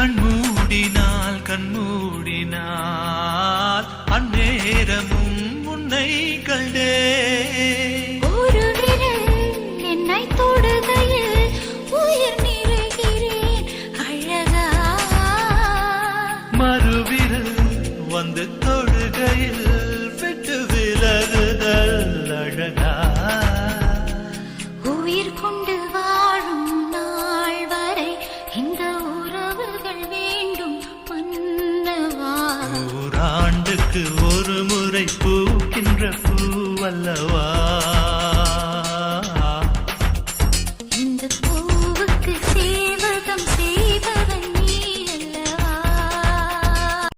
தோன்றினார் அந்நேரமும் உன்னை கண்டே மறுவிரல் வந்து தொழுகையில் விட்டு விலகுதல் அழகா. உயிர் கொண்டு வாழும் ஆண்டுக்கு ஒரு முறை பூக்கின்ற பூவல்லவா?